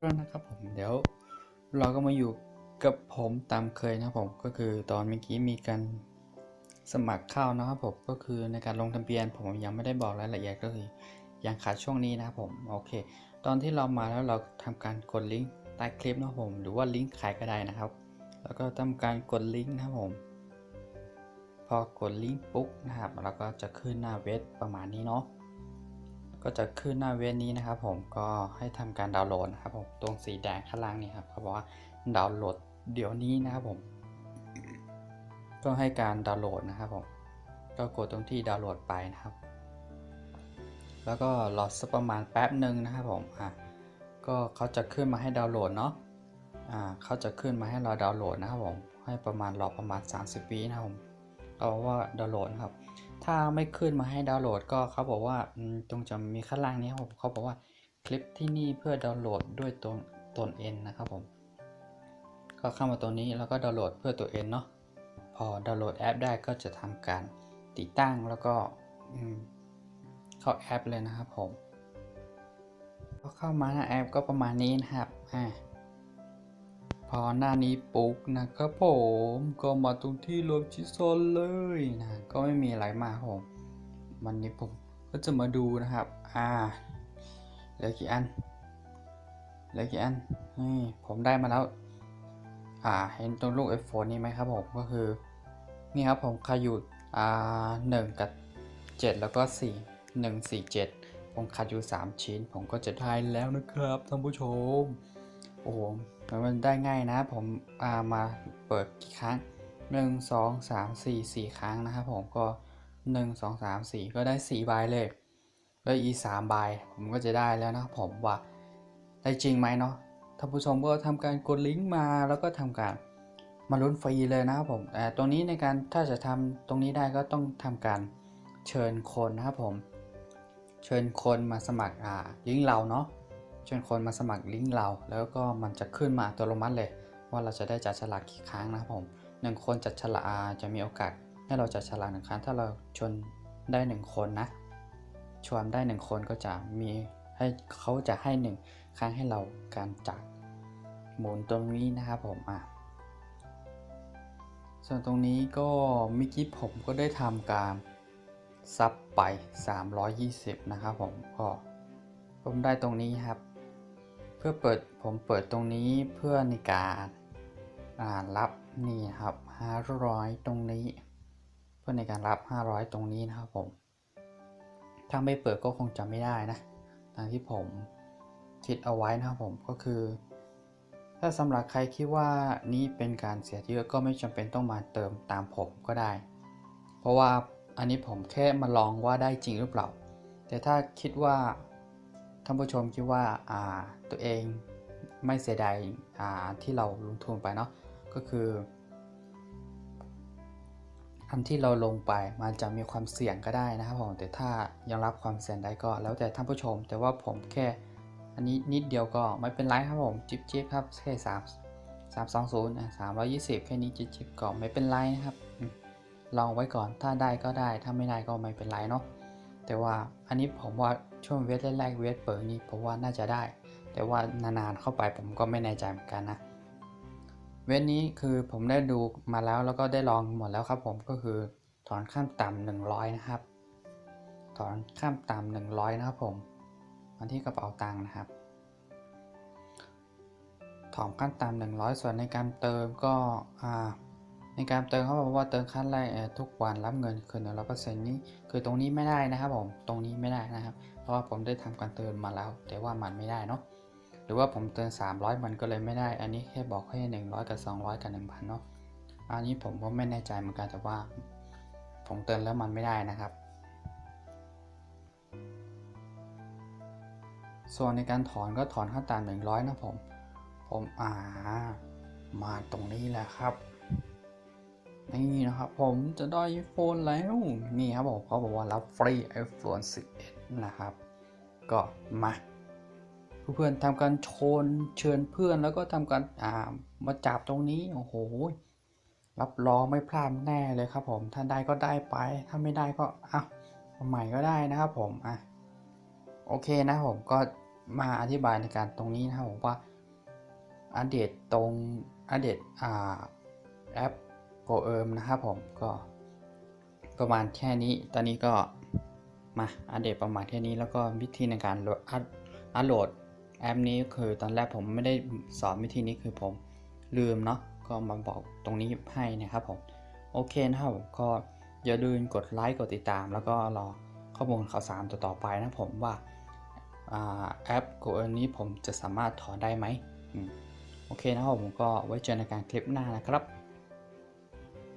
แล้วนะครับผมเดี๋ยวเราก็มาอยู่กับผมตามเคยนะผมก็คือตอนเมื่อกี้มีการสมัครเข้านะครับผมก็คือในการลงทะเบียนผมยังไม่ได้บอกรายละเอียดก็คือยังขาดช่วงนี้นะครับผมโอเค ตอนที่เรามาแล้วเราทำการกดลิงก์ใต้คลิปนะครับผมหรือว่าลิงก์ขายก็ได้นะครับ แล้วก็ทำการกดลิงก์นะครับผม พอกดลิงก์ปุ๊บนะครับเราก็จะขึ้นหน้าเว็บประมาณนี้เนาะ ก็จะขึ้นหน้าเว็บนี้นะครับผมก็ให้ทำการดาวน์โหลดนะครับผมตรงสีแดงข้างล่างนี่ครับเขาบอกว่าดาวน์โหลดเดี๋ยวนี้นะครับผม ก็ให้การดาวน์โหลดนะครับผมก็กดตรงที่ดาวน์โหลดไปนะครับ แล้วก็รอสักประมาณแป๊บหนึ่งนะครับผมอะก็เขาจะขึ้นมาให้ดาวน์โหลดเนาะอ่าเขาจะขึ้นมาให้เราดาวน์โหลดนะครับผมให้ประมาณรอประมาณ 30วินะครับผมเอาว่าดาวน์โหลดนะครับ ถ้าไม่ขึ้นมาให้ดาวน์โหลดก็เขาบอกว่าตรงจะมีข้างล่างนี้ครับผมเขาบอกว่าคลิปที่นี่เพื่อดาวน์โหลดด้วยตนตนเองนะครับผม ก็เข้ามาตรงนี้แล้วก็ดาวน์โหลดเพื่อตัวเองเนาะพอดาวน์โหลดแอปได้ก็จะทำการติดตั้งแล้วก็เข้าแอปเลยนะครับผมพอเข้ามาหน้าแอปก็ประมาณนี้นะครับอ่า อหน้านี้ปุ๊บนะครับผมก็มาตรงที่รวมชิดโซนเลยนะก็ไม่มีอะไรมากผมวันนี้ผมก็จะมาดูนะครับอ่าเหลือกี่อันเหลือกี่อันนี่ผมได้มาแล้วอ่าเห็นตรงลูก F4 นี่ไหมครับผมก็คือนี่ครับผมขยุดอ่าหนึ่งกับ 7 แล้วก็ 4 1 4 7 ผมขาดอยู่ 3 ชิ้น ผมก็จะได้แล้วนะครับท่านผู้ชม โอ้โหมันได้ง่ายนะผมอามาเปิดกี่ครั้ง 1 2 3 4 4 ครั้งนะครับผมก็ 1 2 3 4 ก็ได้4ใบเลย แล้วอี3ใบผมก็จะได้แล้วนะครับผมว่าได้จริงไหมเนาะท่านผู้ชมก็ทำการกดลิงก์มาแล้วก็ทำการมาลุ้นฟรีเลยนะครับผมแต่ตรงนี้ในการถ้าจะทำตรงนี้ได้ก็ต้องทำการเชิญคนนะครับผม เชิญคนมาสมัครอ่าลิงก์เราเนาะ ชิญคนมาสมัครลิงก์เรา แล้วก็มันจะขึ้นมาอัตโนมัติเลย ว่าเราจะได้จัดฉลากกี่ครั้งนะครับผมหนึ่งคนจัดฉลากจะมีโอกาสให้เราจัดฉลากหนึ่งครั้ง ถ้าเราชวนได้หนึ่งคนนะ ชวนได้หนึ่งคนก็จะมีให้เขาจะให้หนึ่งครั้งให้เราการจัดหมุนตรงนี้นะครับผมอะส่วนตรงนี้ก็เมื่อกี้ผมก็ได้ทำการซับไป 320 นะครับผมก็ผมได้ตรงนี้ครับ เพื่อเปิดผมเปิดตรงนี้เพื่อในการอ่ารับนี่ครับ 500 ตรงนี้ เพื่อในการรับ 500 ตรงนี้นะครับผม ถ้าไม่เปิดก็คงจะไม่ได้นะตามที่ผมคิดเอาไว้นะครับผมก็คือ ถ้าสำหรับใครคิดว่านี่เป็นการเสียเยอะก็ไม่จำเป็นต้องมาเติมตามผมก็ได้ เพราะว่าอันนี้ผมแค่มาลองว่าได้จริงหรือเปล่า แต่ถ้าคิดว่า ท่านผู้ชมคิดว่าาตัวเองไม่เสียดายาที่เราลงทุนไปเนาะก็คือ อันที่เราลงไปมันจะมีความเสี่ยงก็ได้นะครับผมแต่ถ้ายังรับความเสี่ยงได้ก็แล้วแต่ท่านผู้ชม แต่ว่าผมแค่อันนี้นิดเดียวก็ไม่เป็นไรครับผมจิบจิบครับแค่สามสามสองศูนย์สามร้อยยี่สิบแค่นี้จิบจิบก็ไม่เป็นไรนะครับลองไว้ก่อนถ้าได้ก็ได้ถ้าไม่ได้ก็ไม่เป็นไรเนาะ แต่ว่าอันนี้ผมว่าช่วงเวทแรกๆเวทเปิดนี่ผมว่าน่าจะได้ แต่ว่านานๆเข้าไปผมก็ไม่แน่ใจเหมือนกันนะเวทนี้คือผมได้ดูมาแล้วแล้วก็ได้ลองหมดแล้วครับผมก็คือถอนข้ามต่ำหนึ่งร้อยนะครับ ถอนข้ามต่ำหนึ่งร้อยนะครับผมมาที่กระเป๋าตังค์นะครับ ถอนขั้นต่ำหนึ่งร้อยส่วนในการเติมก็อ่า ในการเติมเขาบอกว่าเติมขั้นแรกทุกวันรับเงินคืนหนึ่งร้อยเปอร์เซ็นต์นี่คือตรงนี้ไม่ได้นะครับผมตรงนี้ไม่ได้นะครับ เพราะว่าผมได้ทำการเติมมาแล้ว แต่ว่ามันไม่ได้เนาะหรือว่าผมเติม300 มันก็เลยไม่ได้ อันนี้แค่บอกให้ 100 กับ 200 กับ 1,000 เนาะ อันนี้ผมก็ไม่แน่ใจเหมือนกันแต่ว่า ผมเติมแล้วมันไม่ได้นะครับ ส่วนในการถอนก็ถอนขั้นต่ำ100 นะผม ผมอ่า มาตรงนี้แหละครับ นี่นะครับผมจะได้ iPhone แล้ว นี่ครับผมเขาบอกว่ารับฟรี iPhone 11 นะครับ ก็มาเพื่อนๆทำการชนเชิญเพื่อนแล้วก็ทำการอ่ามาจับตรงนี้โอ้โหรับรองไม่พลาดแน่เลยครับผมถ้าได้ก็ได้ไปถ้าไม่ได้ก็อะเอาใหม่ก็ได้นะครับผมอะโอเคนะผมก็มาอธิบายในการตรงนี้นะครับผมว่าอัปเดตตรงอัปเดตอ่าแอป Go e r m นะครับผมก็ประมาณแค่นี้ ตอนนี้ก็มาอัปเดตประมาณแค่นี้แล้วก็วิธีในการโหลดอัปโหลดแอปนี้คือตอนแรกผมไม่ได้สอนวิธีนี้คือผมลืมเนาะก็มาบอกตรงนี้ให้นะครับผมโอเคนะครับผมก็อย่าลืมกดไลค์กดติดตาม แล้วก็รอข้อมูลข่าวสารต่อๆไปนะผมว่าอแอป Go e a r n นี้ผมจะสามารถถอนได้ไหมอืมโอเคนะครับผมก็ไว้เจอในการคลิปหน้านะครับ